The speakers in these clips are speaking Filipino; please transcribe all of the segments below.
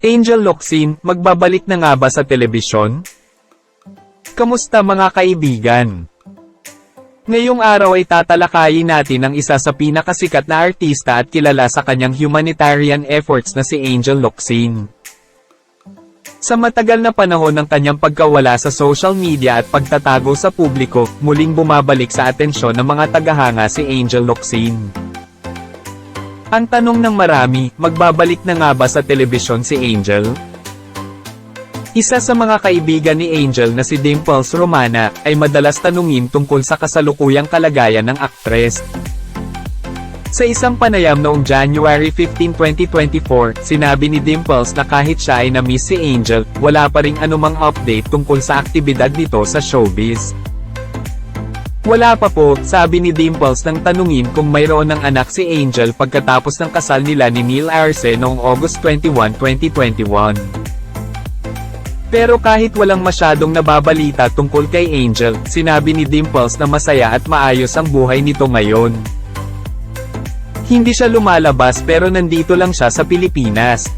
Angel Locsin, magbabalik na nga ba sa telebisyon? Kamusta mga kaibigan? Ngayong araw ay tatalakayin natin ang isa sa pinakasikat na artista at kilala sa kanyang humanitarian efforts na si Angel Locsin. Sa matagal na panahon ng kanyang pagkawala sa social media at pagtatago sa publiko, muling bumabalik sa atensyon ng mga tagahanga si Angel Locsin. Ang tanong ng marami, magbabalik na nga ba sa telebisyon si Angel? Isa sa mga kaibigan ni Angel na si Dimples Romana, ay madalas tanungin tungkol sa kasalukuyang kalagayan ng aktres. Sa isang panayam noong January 15, 2024, sinabi ni Dimples na kahit siya ay na-miss si Angel, wala pa ring anumang update tungkol sa aktibidad nito sa showbiz. Wala pa po, sabi ni Dimples nang tanungin kung mayroon ng anak si Angel pagkatapos ng kasal nila ni Neil Arce noong August 21, 2021. Pero kahit walang masyadong nababalita tungkol kay Angel, sinabi ni Dimples na masaya at maayos ang buhay nito ngayon. Hindi siya lumalabas pero nandito lang siya sa Pilipinas.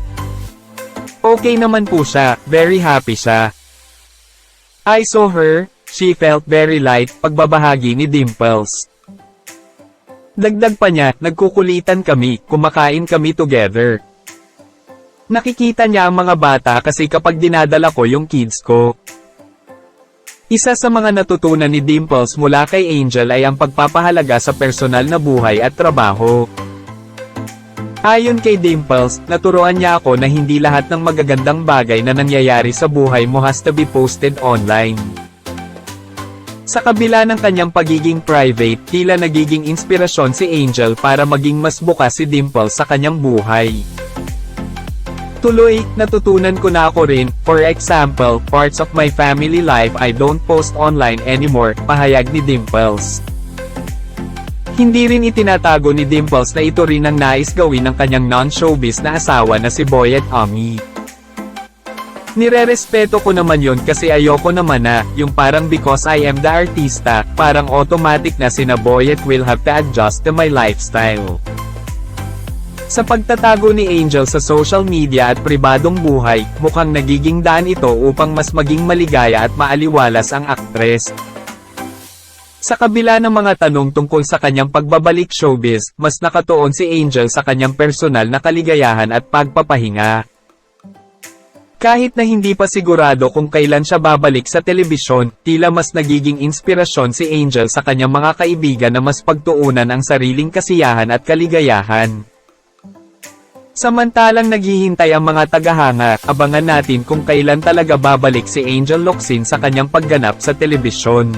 Okay naman po siya, very happy siya. I saw her, she felt very light, pagbabahagi ni Dimples. Dagdag pa niya, nagkukulitan kami, kumakain kami together. Nakikita niya ang mga bata kasi kapag dinadala ko yung kids ko. Isa sa mga natutunan ni Dimples mula kay Angel ay ang pagpapahalaga sa personal na buhay at trabaho. Ayon kay Dimples, naturuan niya ako na hindi lahat ng magagandang bagay na nangyayari sa buhay mo has to be posted online. Sa kabila ng kanyang pagiging private, tila nagiging inspirasyon si Angel para maging mas bukas si Dimples sa kanyang buhay. Tuloy, natutunan ko na ako rin, for example, parts of my family life I don't post online anymore, pahayag ni Dimples. Hindi rin itinatago ni Dimples na ito rin ang nais gawin ng kanyang non-showbiz na asawa na si Boyet Ami. Nirerespeto ko naman yon kasi ayoko naman na, yung parang because I am the artista, parang automatic na sina Boyet will have to adjust to my lifestyle. Sa pagtatago ni Angel sa social media at pribadong buhay, mukhang nagiging daan ito upang mas maging maligaya at maaliwalas ang aktres. Sa kabila ng mga tanong tungkol sa kanyang pagbabalik showbiz, mas nakatuon si Angel sa kanyang personal na kaligayahan at pagpapahinga. Kahit na hindi pa sigurado kung kailan siya babalik sa telebisyon, tila mas nagiging inspirasyon si Angel sa kanyang mga kaibigan na mas pagtuunan ang sariling kasiyahan at kaligayahan. Samantalang naghihintay ang mga tagahanga, abangan natin kung kailan talaga babalik si Angel Locsin sa kanyang pagganap sa telebisyon.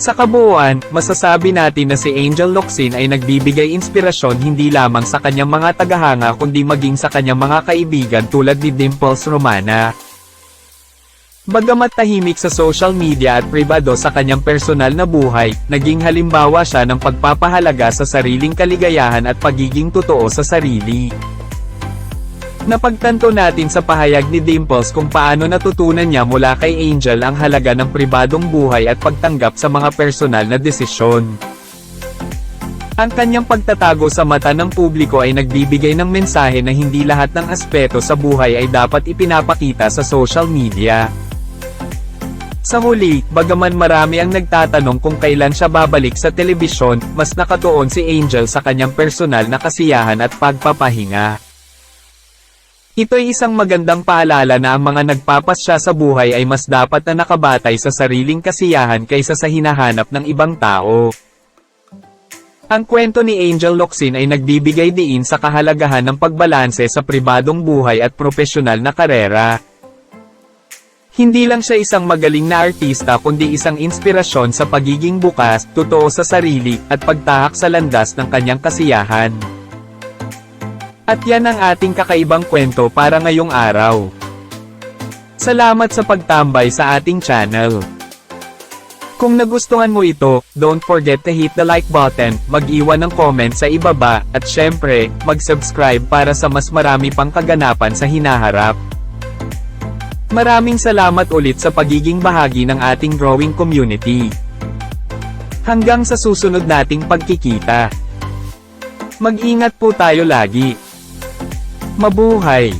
Sa kabuuan, masasabi natin na si Angel Locsin ay nagbibigay inspirasyon hindi lamang sa kanyang mga tagahanga kundi maging sa kanyang mga kaibigan tulad ni Dimples Romana. Bagamat tahimik sa social media at pribado sa kanyang personal na buhay, naging halimbawa siya ng pagpapahalaga sa sariling kaligayahan at pagiging totoo sa sarili. Napagtanto natin sa pahayag ni Dimples kung paano natutunan niya mula kay Angel ang halaga ng pribadong buhay at pagtanggap sa mga personal na desisyon. Ang kanyang pagtatago sa mata ng publiko ay nagbibigay ng mensahe na hindi lahat ng aspeto sa buhay ay dapat ipinapakita sa social media. Sa huli, bagaman marami ang nagtatanong kung kailan siya babalik sa telebisyon, mas nakatuon si Angel sa kanyang personal na kasiyahan at pagpapahinga. Ito'y isang magandang paalala na ang mga nagpapasya sa buhay ay mas dapat na nakabatay sa sariling kasiyahan kaysa sa hinahanap ng ibang tao. Ang kwento ni Angel Locsin ay nagbibigay diin sa kahalagahan ng pagbalanse sa pribadong buhay at propesyonal na karera. Hindi lang siya isang magaling na artista kundi isang inspirasyon sa pagiging bukas, totoo sa sarili, at pagtahak sa landas ng kanyang kasiyahan. At yan ang ating kakaibang kwento para ngayong araw. Salamat sa pagtambay sa ating channel. Kung nagustuhan mo ito, don't forget to hit the like button, mag-iwan ng comment sa ibaba, at syempre, mag-subscribe para sa mas marami pang kaganapan sa hinaharap. Maraming salamat ulit sa pagiging bahagi ng ating growing community. Hanggang sa susunod nating pagkikita. Mag-ingat po tayo lagi. Mabuhay!